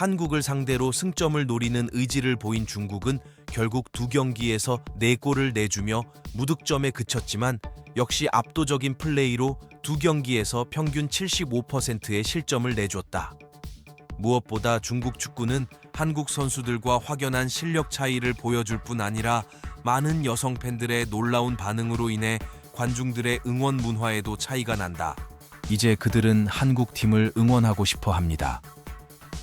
한국을 상대로 승점을 노리는 의지를 보인 중국은 결국 두 경기에서 네 골을 내주며 무득점에 그쳤지만 역시 압도적인 플레이로 두 경기에서 평균 75%의 실점을 내줬다. 무엇보다 중국 축구는 한국 선수들과 확연한 실력 차이를 보여줄 뿐 아니라 많은 여성 팬들의 놀라운 반응으로 인해 관중들의 응원 문화에도 차이가 난다. 이제 그들은 한국 팀을 응원하고 싶어 합니다.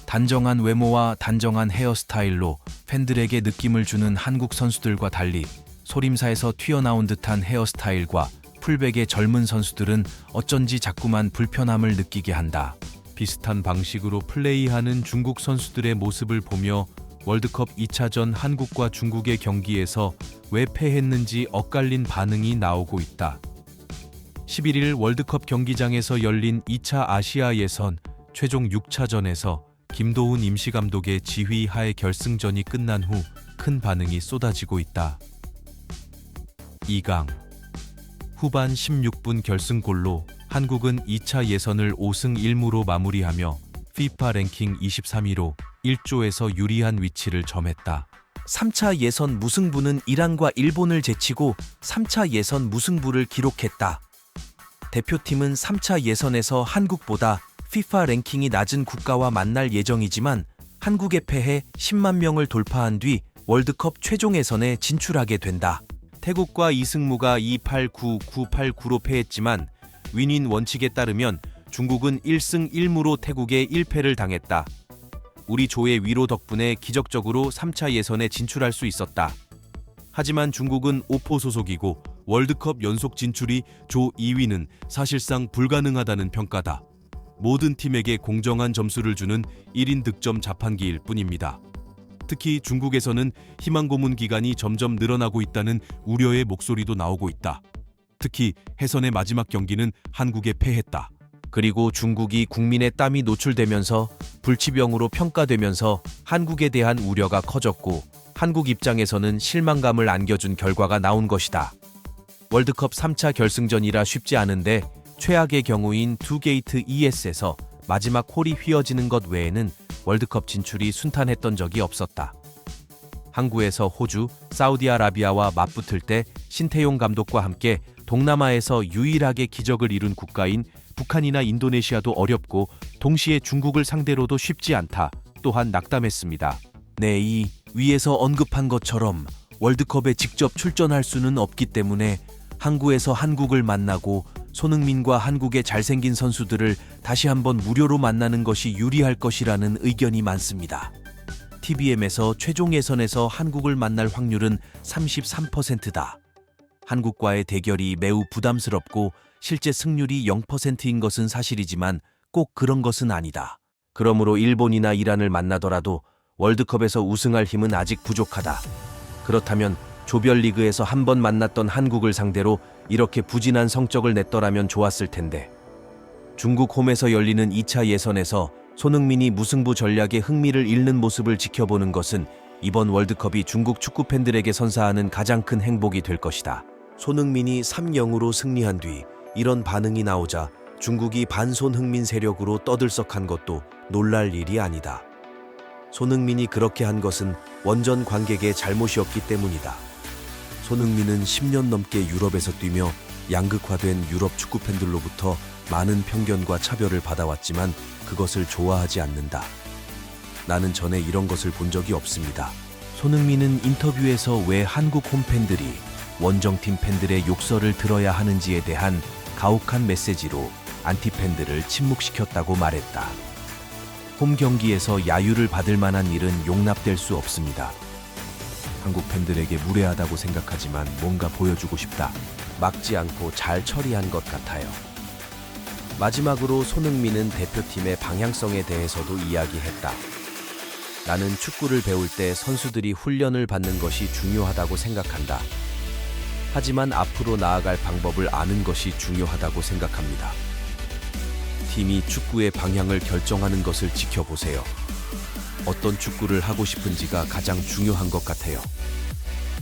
단정한 외모와 단정한 헤어스타일로 팬들에게 느낌을 주는 한국 선수들과 달리 소림사에서 튀어나온 듯한 헤어스타일과 풀백의 젊은 선수들은 어쩐지 자꾸만 불편함을 느끼게 한다. 비슷한 방식으로 플레이하는 중국 선수들의 모습을 보며 월드컵 2차전 한국과 중국의 경기에서 왜 패했는지 엇갈린 반응이 나오고 있다. 11일 월드컵 경기장에서 열린 2차 아시아 예선 최종 6차전에서 김도훈 임시감독의 지휘 하에 결승전이 끝난 후 큰 반응이 쏟아지고 있다. 2강 후반 16분 결승골로 한국은 2차 예선을 5승 1무로 마무리하며 FIFA 랭킹 23위로 1조에서 유리한 위치를 점했다. 3차 예선 무승부는 이란과 일본을 제치고 3차 예선 무승부를 기록했다. 대표팀은 3차 예선에서 한국보다 FIFA 랭킹이 낮은 국가와 만날 예정이지만 한국의 패해 10만 명을 돌파한 뒤 월드컵 최종 예선에 진출하게 된다. 태국과 이승무가 2-8-9, 9-8-9로 패했지만 윈윈 원칙에 따르면 중국은 1승 1무로 태국에 1패를 당했다. 우리 조의 위로 덕분에 기적적으로 3차 예선에 진출할 수 있었다. 하지만 중국은 오포 소속이고 월드컵 연속 진출이 조 2위는 사실상 불가능하다는 평가다. 모든 팀에게 공정한 점수를 주는 1인 득점 자판기일 뿐입니다. 특히 중국에서는 희망 고문 기간이 점점 늘어나고 있다는 우려의 목소리도 나오고 있다. 특히 해선의 마지막 경기는 한국에 패했다. 그리고 중국이 국민의 땀이 노출되면서 불치병으로 평가되면서 한국에 대한 우려가 커졌고 한국 입장에서는 실망감을 안겨준 결과가 나온 것이다. 월드컵 3차 결승전이라 쉽지 않은데 최악의 경우인 투게이트 ES에서 마지막 홀이 휘어지는 것 외에는 월드컵 진출이 순탄했던 적이 없었다. 항구에서 호주, 사우디아라비아와 맞붙을 때 신태용 감독과 함께 동남아에서 유일하게 기적을 이룬 국가인 북한이나 인도네시아도 어렵고 동시에 중국을 상대로도 쉽지 않다. 또한 낙담했습니다. 네, 이 위에서 언급한 것처럼 월드컵에 직접 출전할 수는 없기 때문에 항구에서 한국을 만나고 손흥민과 한국의 잘생긴 선수들을 다시 한번 무료로 만나는 것이 유리할 것이라는 의견이 많습니다. TBM에서 최종 예선에서 한국을 만날 확률은 33%다. 한국과의 대결이 매우 부담스럽고 실제 승률이 0%인 것은 사실이지만 꼭 그런 것은 아니다. 그러므로 일본이나 이란을 만나더라도 월드컵에서 우승할 힘은 아직 부족하다. 그렇다면 조별리그에서 한 번 만났던 한국을 상대로 이렇게 부진한 성적을 냈더라면 좋았을 텐데. 중국 홈에서 열리는 2차 예선에서 손흥민이 무승부 전략에 흥미를 잃는 모습을 지켜보는 것은 이번 월드컵이 중국 축구 팬들에게 선사하는 가장 큰 행복이 될 것이다. 손흥민이 3-0으로 승리한 뒤 이런 반응이 나오자 중국이 반손흥민 세력으로 떠들썩한 것도 놀랄 일이 아니다. 손흥민이 그렇게 한 것은 원전 관객의 잘못이었기 때문이다. 손흥민은 10년 넘게 유럽에서 뛰며 양극화된 유럽 축구 팬들로부터 많은 편견과 차별을 받아왔지만 그것을 좋아하지 않는다. 나는 전에 이런 것을 본 적이 없습니다. 손흥민은 인터뷰에서 왜 한국 홈팬들이 원정팀 팬들의 욕설을 들어야 하는지에 대한 가혹한 메시지로 안티팬들을 침묵시켰다고 말했다. 홈 경기에서 야유를 받을 만한 일은 용납될 수 없습니다. 한국 팬들에게 무례하다고 생각하지만 뭔가 보여주고 싶다. 막지 않고 잘 처리한 것 같아요. 마지막으로 손흥민은 대표팀의 방향성에 대해서도 이야기했다. 나는 축구를 배울 때 선수들이 훈련을 받는 것이 중요하다고 생각한다. 하지만 앞으로 나아갈 방법을 아는 것이 중요하다고 생각합니다. 팀이 축구의 방향을 결정하는 것을 지켜보세요. 어떤 축구를 하고 싶은지가 가장 중요한 것 같아요.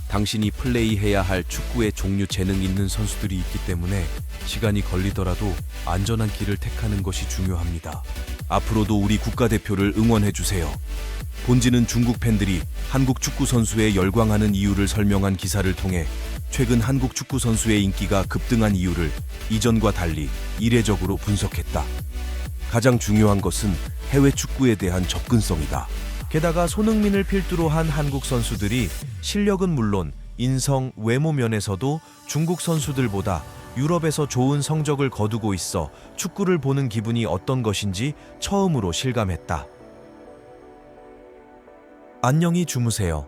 당신이 플레이해야 할 축구의 종류 재능 있는 선수들이 있기 때문에 시간이 걸리더라도 안전한 길을 택하는 것이 중요합니다. 앞으로도 우리 국가대표를 응원해 주세요. 본지는 중국 팬들이 한국 축구 선수에 열광하는 이유를 설명한 기사를 통해 최근 한국 축구 선수의 인기가 급등한 이유를 이전과 달리 이례적으로 분석했다. 가장 중요한 것은 해외 축구에 대한 접근성이다. 게다가 손흥민을 필두로 한 한국 선수들이 실력은 물론 인성, 외모 면에서도 중국 선수들보다 유럽에서 좋은 성적을 거두고 있어 축구를 보는 기분이 어떤 것인지 처음으로 실감했다. 안녕히 주무세요.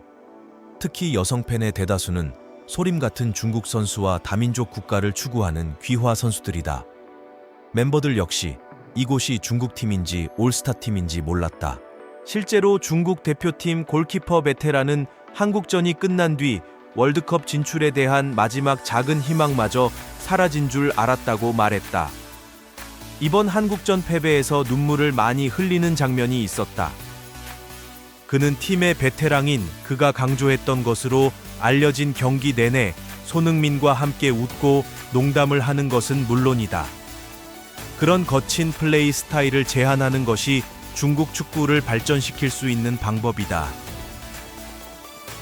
특히 여성 팬의 대다수는 소림 같은 중국 선수와 다민족 국가를 추구하는 귀화 선수들이다. 멤버들 역시 이곳이 중국 팀인지 올스타 팀인지 몰랐다. 실제로 중국 대표팀 골키퍼 베테랑은 한국전이 끝난 뒤 월드컵 진출에 대한 마지막 작은 희망마저 사라진 줄 알았다고 말했다. 이번 한국전 패배에서 눈물을 많이 흘리는 장면이 있었다. 그는 팀의 베테랑인 그가 강조했던 것으로 알려진 경기 내내 손흥민과 함께 웃고 농담을 하는 것은 물론이다. 그런 거친 플레이 스타일을 제한하는 것이 중국 축구를 발전시킬 수 있는 방법이다.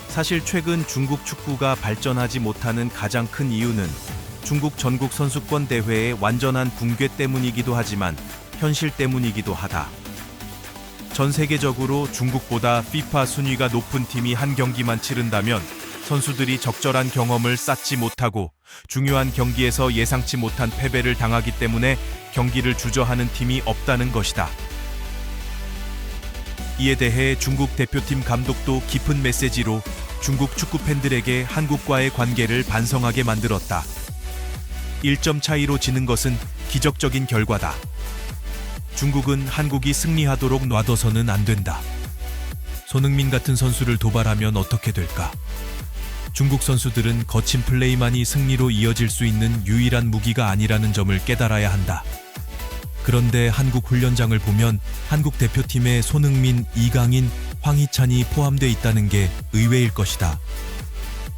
사실 최근 중국 축구가 발전하지 못하는 가장 큰 이유는 중국 전국 선수권 대회의 완전한 붕괴 때문이기도 하지만 현실 때문이기도 하다. 전 세계적으로 중국보다 FIFA 순위가 높은 팀이 한 경기만 치른다면 선수들이 적절한 경험을 쌓지 못하고 중요한 경기에서 예상치 못한 패배를 당하기 때문에 경기를 주저하는 팀이 없다는 것이다. 이에 대해 중국 대표팀 감독도 깊은 메시지로 중국 축구 팬들에게 한국과의 관계를 반성하게 만들었다. 1점 차이로 지는 것은 기적적인 결과다. 중국은 한국이 승리하도록 놔둬서는 안 된다. 손흥민 같은 선수를 도발하면 어떻게 될까? 중국 선수들은 거친 플레이만이 승리로 이어질 수 있는 유일한 무기가 아니라는 점을 깨달아야 한다. 그런데 한국 훈련장을 보면 한국 대표팀에 손흥민, 이강인, 황희찬이 포함돼 있다는 게 의외일 것이다.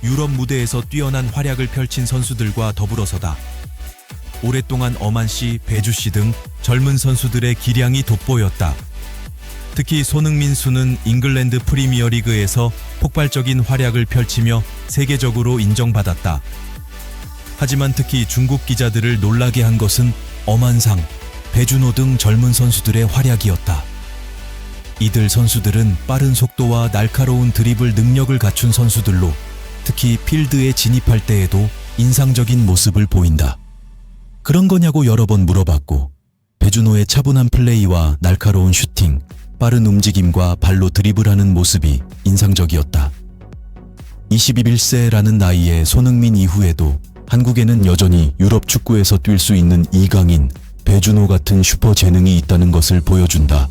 유럽 무대에서 뛰어난 활약을 펼친 선수들과 더불어서다. 오랫동안 어만 씨, 배주 씨 등 젊은 선수들의 기량이 돋보였다. 특히 손흥민 수는 잉글랜드 프리미어리그에서 폭발적인 활약을 펼치며 세계적으로 인정받았다. 하지만 특히 중국 기자들을 놀라게 한 것은 엄한상, 배준호 등 젊은 선수들의 활약이었다. 이들 선수들은 빠른 속도와 날카로운 드리블 능력을 갖춘 선수들로 특히 필드에 진입할 때에도 인상적인 모습을 보인다. 그런 거냐고 여러 번 물어봤고 배준호의 차분한 플레이와 날카로운 슈팅, 빠른 움직임과 발로 드리블하는 모습이 인상적이었다. 21세라는 나이에 손흥민 이후에도 한국에는 여전히 유럽 축구에서 뛸 수 있는 이강인, 배준호 같은 슈퍼 재능이 있다는 것을 보여준다.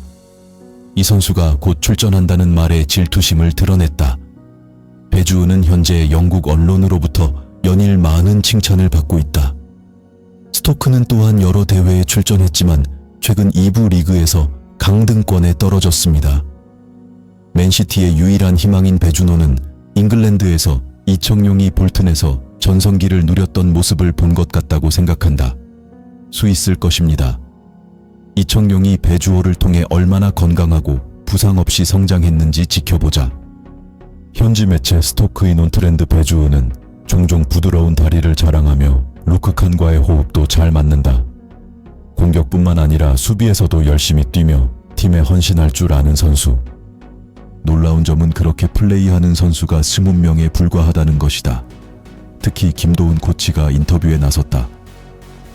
이 선수가 곧 출전한다는 말에 질투심을 드러냈다. 배주우는 현재 영국 언론으로부터 연일 많은 칭찬을 받고 있다. 스토크는 또한 여러 대회에 출전했지만 최근 2부 리그에서 강등권에 떨어졌습니다. 맨시티의 유일한 희망인 배준호는 잉글랜드에서 이청용이 볼튼에서 전성기를 누렸던 모습을 본 것 같다고 생각한다. 수 있을 것입니다. 이청용이 배주호를 통해 얼마나 건강하고 부상 없이 성장했는지 지켜보자. 현지 매체 스토크인 온트랜드 배주호는 종종 부드러운 다리를 자랑하며 루크칸과의 호흡도 잘 맞는다. 공격뿐만 아니라 수비에서도 열심히 뛰며 팀에 헌신할 줄 아는 선수. 놀라운 점은 그렇게 플레이하는 선수가 20명에 불과하다는 것이다. 특히 김도훈 코치가 인터뷰에 나섰다.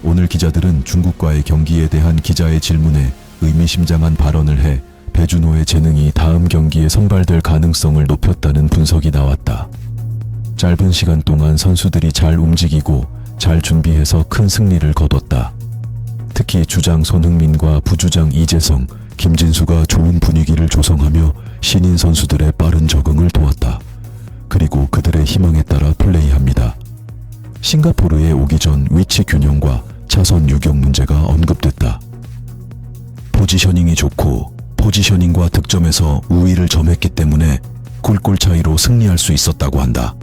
오늘 기자들은 중국과의 경기에 대한 기자의 질문에 의미심장한 발언을 해 배준호의 재능이 다음 경기에 선발될 가능성을 높였다는 분석이 나왔다. 짧은 시간 동안 선수들이 잘 움직이고 잘 준비해서 큰 승리를 거뒀다. 특히 주장 손흥민과 부주장 이재성, 김진수가 좋은 분위기를 조성하며 신인 선수들의 빠른 적응을 도왔다. 그리고 그들의 희망에 따라 플레이합니다. 싱가포르에 오기 전 위치 균형과 차선 유격 문제가 언급됐다. 포지셔닝이 좋고 포지셔닝과 득점에서 우위를 점했기 때문에 골골 차이로 승리할 수 있었다고 한다.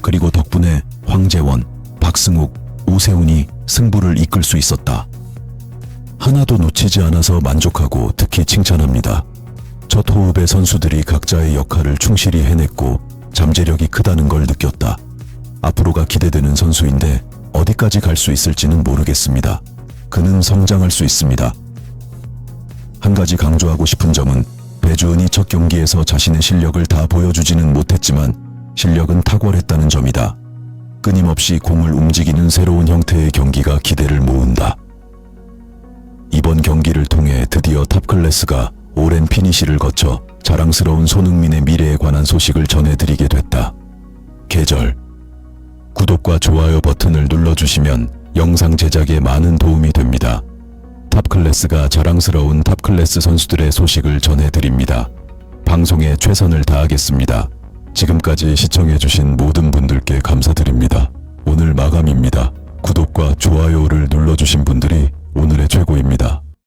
그리고 덕분에 황재원, 박승욱, 오세훈이 승부를 이끌 수 있었다. 하나도 놓치지 않아서 만족하고 특히 칭찬합니다. 첫 호흡의 선수들이 각자의 역할을 충실히 해냈고 잠재력이 크다는 걸 느꼈다. 앞으로가 기대되는 선수인데 어디까지 갈 수 있을지는 모르겠습니다. 그는 성장할 수 있습니다. 한 가지 강조하고 싶은 점은 배주은이 첫 경기에서 자신의 실력을 다 보여주지는 못했지만 실력은 탁월했다는 점이다. 끊임없이 공을 움직이는 새로운 형태의 경기가 기대를 모은다. 이번 경기를 통해 드디어 탑클래스가 오랜 피니시를 거쳐 자랑스러운 손흥민의 미래에 관한 소식을 전해드리게 됐다. 계절 구독과 좋아요 버튼을 눌러주시면 영상 제작에 많은 도움이 됩니다. 탑클래스가 자랑스러운 탑클래스 선수들의 소식을 전해드립니다. 방송에 최선을 다하겠습니다. 지금까지 시청해주신 모든 분들께 감사드립니다. 오늘 마감입니다. 구독과 좋아요를 눌러주신 분들이 오늘의 최고입니다.